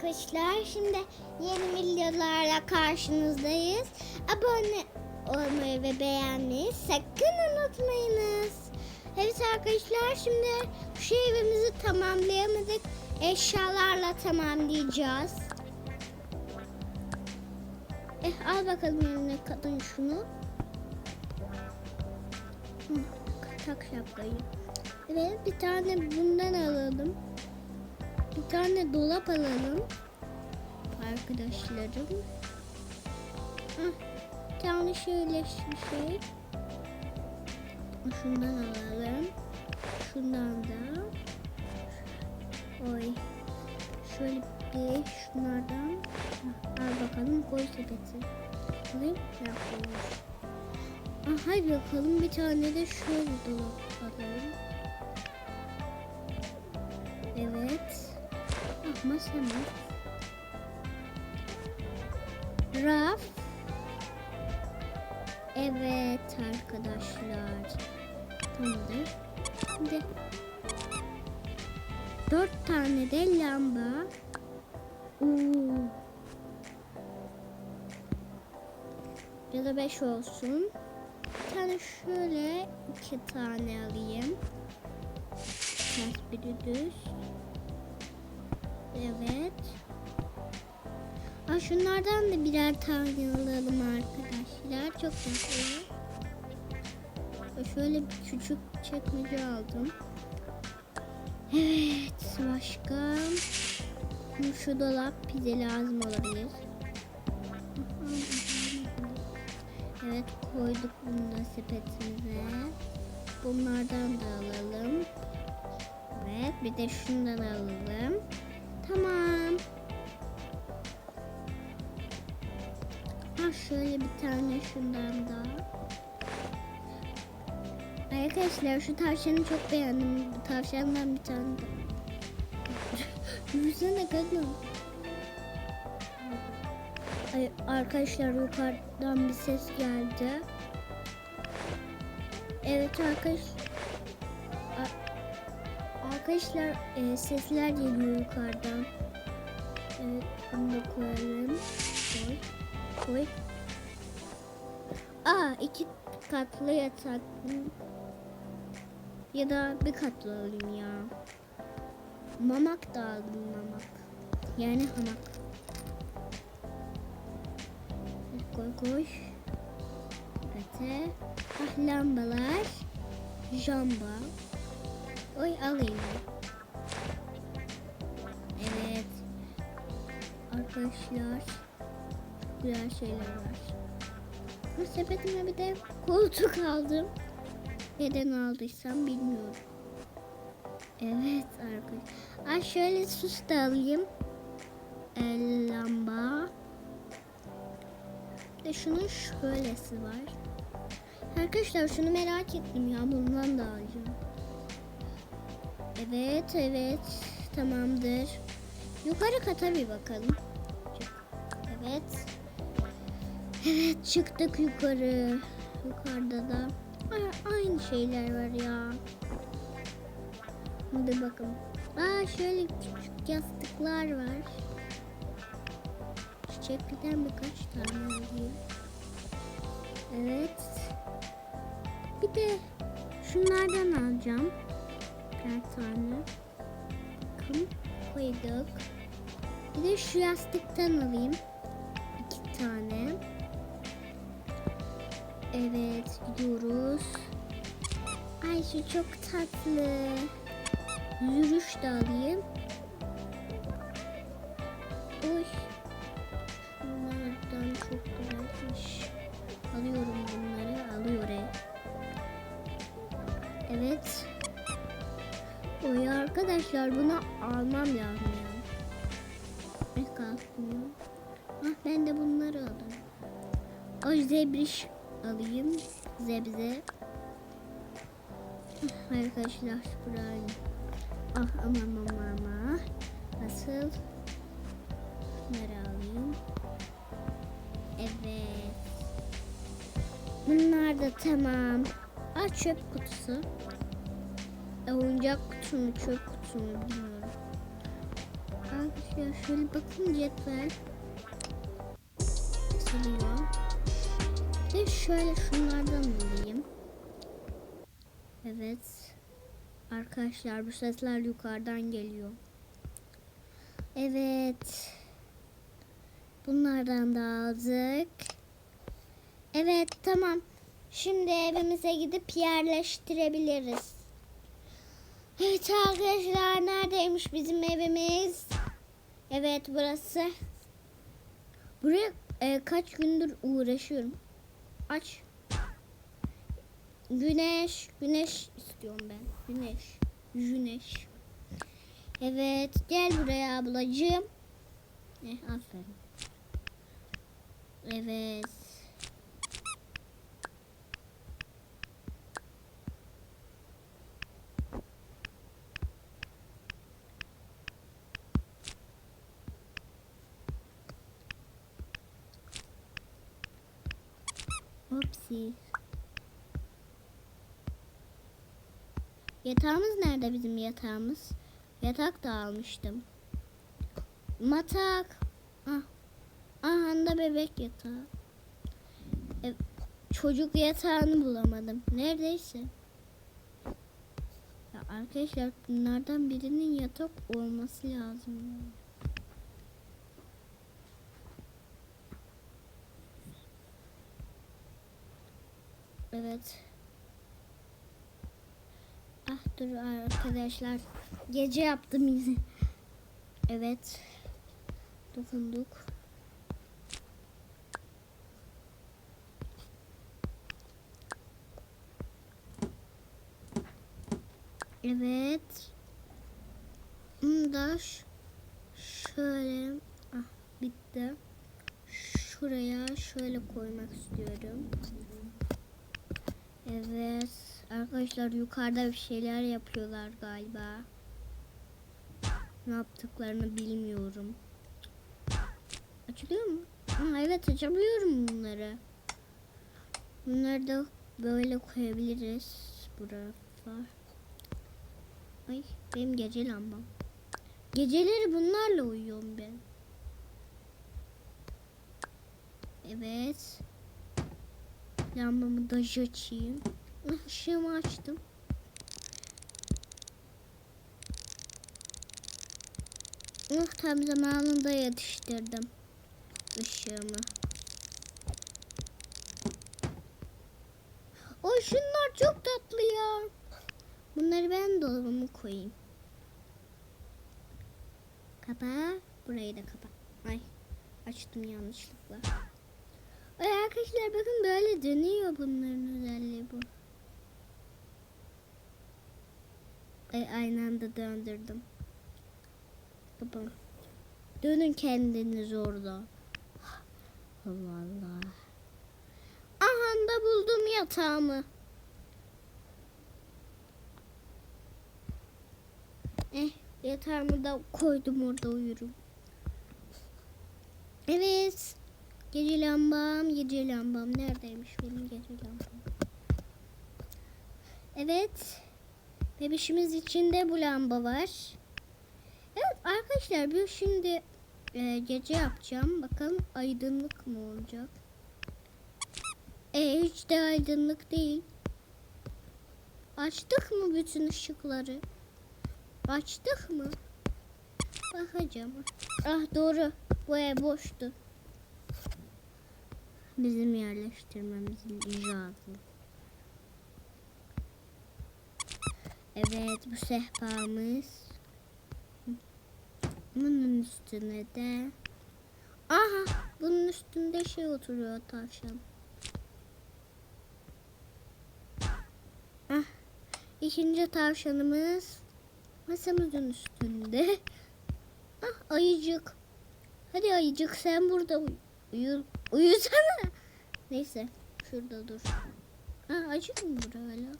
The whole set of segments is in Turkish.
arkadaşlar. Şimdi yeni videolarla karşınızdayız. Abone olmayı ve beğenmeyi sakın unutmayınız. Evet arkadaşlar şimdi şu evimizi tamamlayamadık. Eşyalarla tamamlayacağız. Eh al bakalım eline kadın şunu. Tak şapkayı. Evet bir tane bundan alalım. Bir tane dolap alalım. Arkadaşlarım. Hah, bir tane şöyle şu şey. Şundan alalım. Şundan da. Oy. Şöyle bir şunlardan. Hah, Al bakalım koy sepeti. Alayım. Ya koyayım. Ah, hadi bakalım bir tane de şöyle dolap alalım. Ah masamız. Raf. Evet arkadaşlar. Tamamdır. Şimdi dört tane de lamba. Oo. Ya da beş olsun. Bir tane şöyle iki tane alayım. Ters biri düz. Evet. Aa, şunlardan da birer tane alalım arkadaşlar. Çok güzel. Şöyle bir küçük çekmece aldım. Evet. Başka. Şu dolap bize lazım olabilir. Evet koyduk bunu da sepetimize. Bunlardan da alalım. Evet bir de şundan alalım. Tamam. Ha şöyle bir tane şundan da. Arkadaşlar şu tavşanı çok beğendim. Bu tavşandan bir tane de. Yürüsene kadın. Ay, arkadaşlar yukarıdan bir ses geldi. Evet arkadaşlar. Arkadaşlar e, sesler geliyor yukarıdan. Evet bunu da koyalım. Koy. Koy. Aa iki katlı yatak. Ya da bir katlı alayım ya. Mamak da aldım mamak. Yani hamak. Koy koy. Öte. Ah lambalar. Jamba. Oy alayım. Evet. Arkadaşlar. Güzel şeyler var. Bu sepetime bir de koltuk aldım. Neden aldıysam bilmiyorum. Evet arkadaşlar. Aa, şöyle sus da alayım. El lamba. De şunun şöylesi var. Arkadaşlar şunu merak ettim ya. Bundan da alacağım. Evet evet tamamdır. Yukarı kata bir bakalım. Evet. Evet çıktık yukarı. Yukarıda da aynı şeyler var ya. Hadi bakalım. Aa şöyle küçük yastıklar var. Çiçekten birkaç tane alayım. Evet. Bir de şunlardan alacağım. Birer tane. Bakın koyduk. Bir de şu yastıktan alayım. İki tane. Evet gidiyoruz. Ay şu çok tatlı. Yürüyüş de alayım. Oy. Arkadaşlar bunu almam lazım yani. Ne kalkmıyor. Ah ben de bunları aldım. O zebriş alayım. Zebze. Ah, Arkadaşlar burayı. Ah aman aman aman. Nasıl? Bunları alayım. Evet. Bunlar da tamam. Aa çöp kutusu. E, oyuncak kutusu mu çöp kutusu mu bilmiyorum. Arkadaşlar şöyle bakın cetvel. Sarıyor. Ve şöyle şunlardan alayım. Evet. Arkadaşlar bu sesler yukarıdan geliyor. Evet. Bunlardan da aldık. Evet tamam. Şimdi evimize gidip yerleştirebiliriz. Evet arkadaşlar neredeymiş bizim evimiz? Evet burası. Buraya e, kaç gündür uğraşıyorum. Aç. Güneş, güneş istiyorum ben. Güneş, güneş. Evet, gel buraya ablacığım. Eh, aferin. Evet. Upsi. Yatağımız nerede bizim yatağımız? Yatak da almıştım. Matak. Ah. Aha da bebek yatağı. E, çocuk yatağını bulamadım. Neredeyse. Ya arkadaşlar bunlardan birinin yatak olması lazım. ya. Evet. Ah dur arkadaşlar. Gece yaptım yine. Evet. Dokunduk. Evet. Bunu da şöyle ah bitti. Şuraya şöyle koymak istiyorum. Evet. Arkadaşlar yukarıda bir şeyler yapıyorlar galiba. Ne yaptıklarını bilmiyorum. Açılıyor mu? Aa, evet açabiliyorum bunları. Bunları da böyle koyabiliriz. Buraya. Ay benim gece lambam. Geceleri bunlarla uyuyorum ben. Evet. Lambamı da açayım. Ah, Işığımı açtım. Oh tam zamanında yetiştirdim ışığımı. O şunlar çok tatlı ya. Bunları ben dolabıma koyayım. Kapa. Burayı da kapa. Ay açtım yanlışlıkla. Arkadaşlar bakın böyle dönüyor bunların özelliği bu. Ay aynı anda döndürdüm. Babam. Dönün kendiniz orada. Allah Allah. Aha da buldum yatağımı. Eh yatağımı da koydum orada uyurum. Evet. Gece lambam, gece lambam. Neredeymiş benim gece lambam? Evet. Bebişimiz içinde bu lamba var. Evet arkadaşlar bir şimdi e, gece yapacağım. Bakalım aydınlık mı olacak? E hiç de aydınlık değil. Açtık mı bütün ışıkları? Açtık mı? Bakacağım. Ah doğru. Bu ev boştu. Bizim yerleştirmemizin icadı. Evet bu sehpamız. Bunun üstüne de. Aha bunun üstünde şey oturuyor tavşan. Ah, ikinci tavşanımız masamızın üstünde. Ah ayıcık. Hadi ayıcık sen burada uy uyu uyusana. Neyse şurada dur. Ha açık mı bura hala?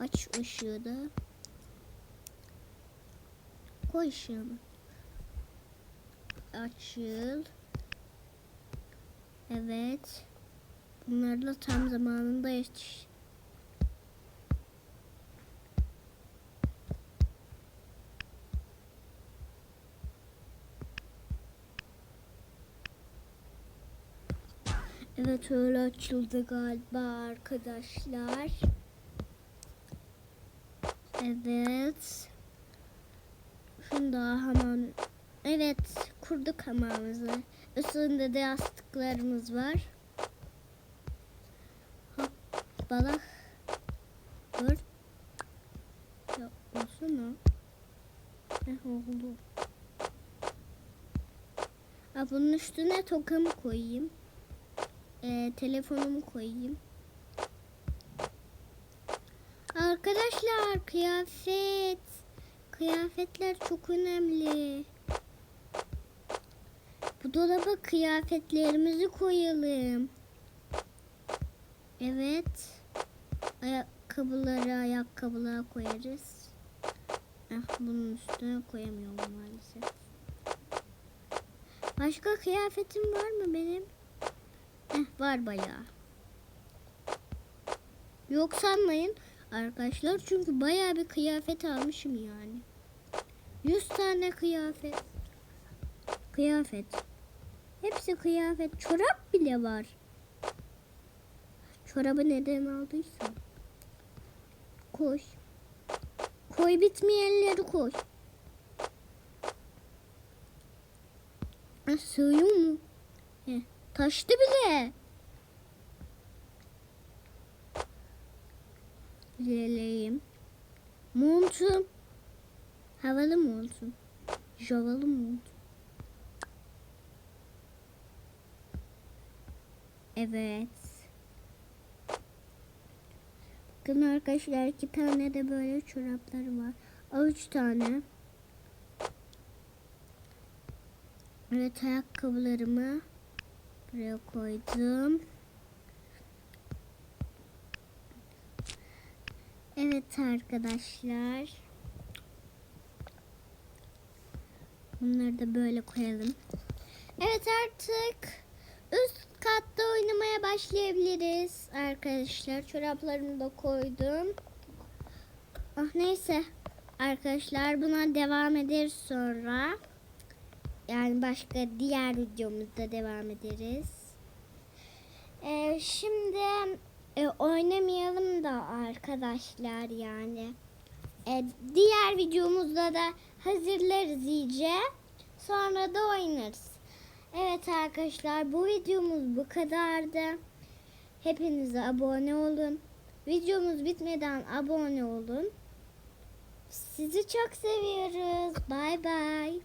Aç. Işığı da. Koy ışığını. Açıl. Evet. Bunlarla tam zamanında yetiş. Evet öyle açıldı galiba arkadaşlar. Evet. Şunu da hemen Evet kurduk hamamımızı. Üstünde de yastıklarımız var. Hop balık. Dur. Ya olsana. Eh oldu. Ha, bunun üstüne tokamı koyayım. Ee, telefonumu koyayım. Arkadaşlar kıyafet. Kıyafetler çok önemli. Bu dolaba kıyafetlerimizi koyalım. Evet. Ayakkabıları ayakkabılığa koyarız. Eh, bunun üstüne koyamıyorum maalesef. Başka kıyafetim var mı benim? Eh, var bayağı. Yok sanmayın arkadaşlar çünkü bayağı bir kıyafet almışım yani. 100 tane kıyafet. Kıyafet. Hepsi kıyafet. Çorap bile var. Çorabı neden aldıysam. Koş. Koy bitmeyenleri koy. Ha, sığıyor mu? Taştı bile. İlerleyeyim. Montum. Havalı montum. Javalı montum. Evet. Bakın arkadaşlar iki tane de böyle çorapları var. O üç tane. Evet ayakkabılarımı buraya koydum. Evet arkadaşlar. Bunları da böyle koyalım. Evet artık üst katta oynamaya başlayabiliriz arkadaşlar. Çoraplarımı da koydum. Ah neyse arkadaşlar buna devam ederiz sonra. Yani başka diğer videomuzda devam ederiz. Ee, şimdi e, oynamayalım da arkadaşlar yani. E, diğer videomuzda da hazırlarız iyice. Sonra da oynarız. Evet arkadaşlar bu videomuz bu kadardı. Hepinize abone olun. Videomuz bitmeden abone olun. Sizi çok seviyoruz. Bay bay.